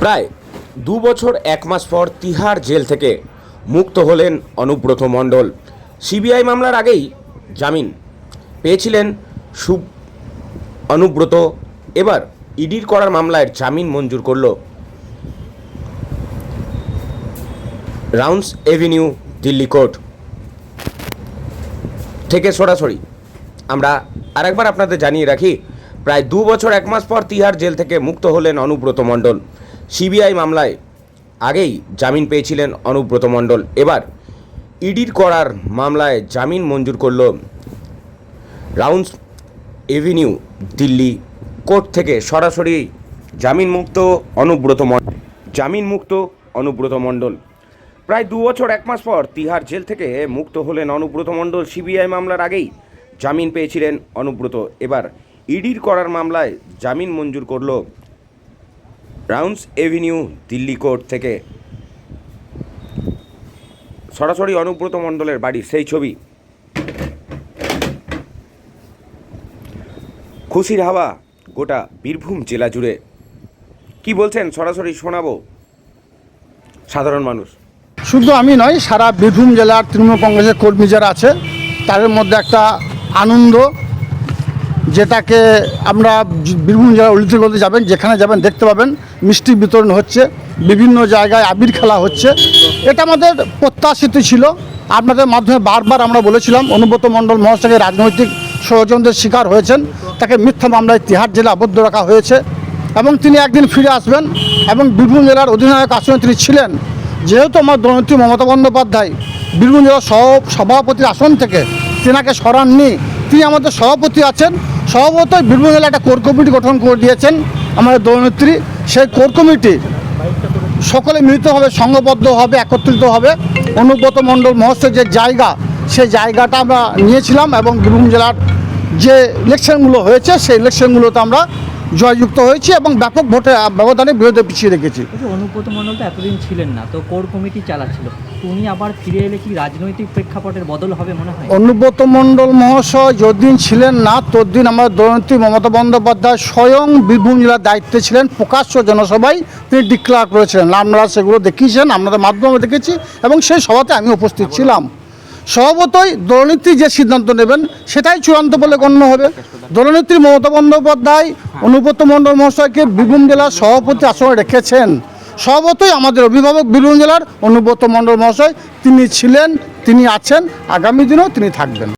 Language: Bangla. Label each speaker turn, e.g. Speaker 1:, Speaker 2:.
Speaker 1: প্রায় দু বছর এক মাস পর তিহার জেল থেকে মুক্ত হলেন অনুব্রত মণ্ডল। সিবিআই মামলার আগেই জামিন পেয়েছিলেন সুব অনুব্রত। এবার ইডির করার মামলায় জামিন মঞ্জুর করল। Rouse avenue, Delhi court. থেকে সরাসরি আমরা আরেকবার আপনাদের জানিয়ে রাখি, প্রায় দু বছর এক মাস পর তিহার জেল থেকে মুক্ত হলেন অনুব্রত মণ্ডল। সিবিআই মামলায় আগেই জামিন পেয়েছিলেন অনুব্রত মণ্ডল এবার ইডির করার মামলায় জামিন মঞ্জুর করল রাউন্ডস এভিনিউ, দিল্লি কোর্ট থেকে সরাসরি জামিন মুক্ত অনুব্রত মণ্ডল জামিন মুক্ত অনুব্রত মণ্ডল প্রায় দু বছর, এক মাস পর তিহার জেল থেকে মুক্ত হলেন অনুব্রত মণ্ডল সিবিআই মামলার আগেই জামিন পেয়েছিলেন অনুব্রত এবার ইডির করার মামলায় জামিন মঞ্জুর করল রাউন্ডস এভিনিউ, দিল্লি কোর্ট থেকে। সরাসরি অনুব্রত মণ্ডলের বাড়ি, সেই ছবি। খুশির হাওয়া গোটা বীরভূম জেলা জুড়ে। কি বলছেন? সরাসরি শোনাবো। সাধারণ মানুষ।
Speaker 2: শুধু আমি নয়, সারা বীরভূম জেলার তৃণমূল কংগ্রেসের কর্মী যারা আছে, তাদের মধ্যে একটা আনন্দ যেটাকে আমরা বীরভূম জেলা উল্লিত করতে যাবেন, যেখানে যাবেন দেখতে পাবেন, মিষ্টি বিতরণ হচ্ছে, বিভিন্ন জায়গায় আবির খেলা হচ্ছে। এটা আমাদের প্রত্যাশিত ছিল। আপনাদের মাধ্যমে বারবার আমরা বলেছিলাম, অনুব্রত মণ্ডল মহাশয়কে রাজনৈতিক ষড়যন্ত্রের শিকার হয়েছেন। তাকে মিথ্যা মামলায় তিহার জেলা আবদ্ধ রাখা হয়েছে। এবং তিনি একদিন ফিরে আসবেন এবং বীরভূম জেলার অধিনায়ক আসনে তিনি ছিলেন। যেহেতু আমার দলনেত্রী মমতা বন্দ্যোপাধ্যায় বীরভূম জেলার সহ সভাপতির আসন থেকে তেনাকে সরাননি, তিনি আমাদের সভাপতি আছেন। সভাপতি বীরভূম জেলা একটা কোর কমিটি গঠন করে দিয়েছেন আমাদের দলনেত্রী। সেই কোর কমিটি সকলে মিলিতভাবে সংঘবদ্ধভাবে একত্রিত হবে। অনুব্রত মণ্ডল মহোৎসবের যে জায়গা, সেই জায়গাটা আমরা নিয়েছিলাম এবং বীরভূম জেলার যে ইলেকশনগুলো হয়েছে, সেই ইলেকশনগুলোতে আমরা জয়যুক্ত হয়েছি এবং ব্যাপক ভোটে, ব্যবধানে বিরোধী পিছিয়ে রেখেছি।
Speaker 3: অনুব্রত মণ্ডল তো এতদিন ছিলেন না, তো কোর কমিটি চালাচ্ছিল। উনি আবার ফিরে এলে কি রাজনৈতিক প্রেক্ষাপটের বদল হবে মনে হয়?
Speaker 2: অনুব্রত মণ্ডল মহাশয় যদিন ছিলেন না ততদিন আমার দলনেত্রী মমতা বন্দ্যোপাধ্যায় স্বয়ং বীরভূম জেলার দায়িত্বে ছিলেন প্রকাশ্য জনসভায় তিনি ডিক্লেয়ার করেছিলেন। আমরা সেগুলো দেখিয়েছেন আপনাদের মাধ্যমে দেখেছি এবং সেই সভাতে আমি উপস্থিত ছিলাম। স্বভাবতই দলনেত্রী যে সিদ্ধান্ত নেবেন সেটাই চূড়ান্ত বলে গণ্য হবে। দলনেত্রী মমতা বন্দ্যোপাধ্যায় অনুব্রত মণ্ডল মহাশয়কে বীরভূম জেলার সভাপতি আসনে রেখেছেন। স্বভাবতই আমাদের অভিভাবক বীরভূম জেলার অনুব্রত মণ্ডল মহাশয়, তিনি ছিলেন, তিনি আছেন, আগামী দিনেও তিনি থাকবেন।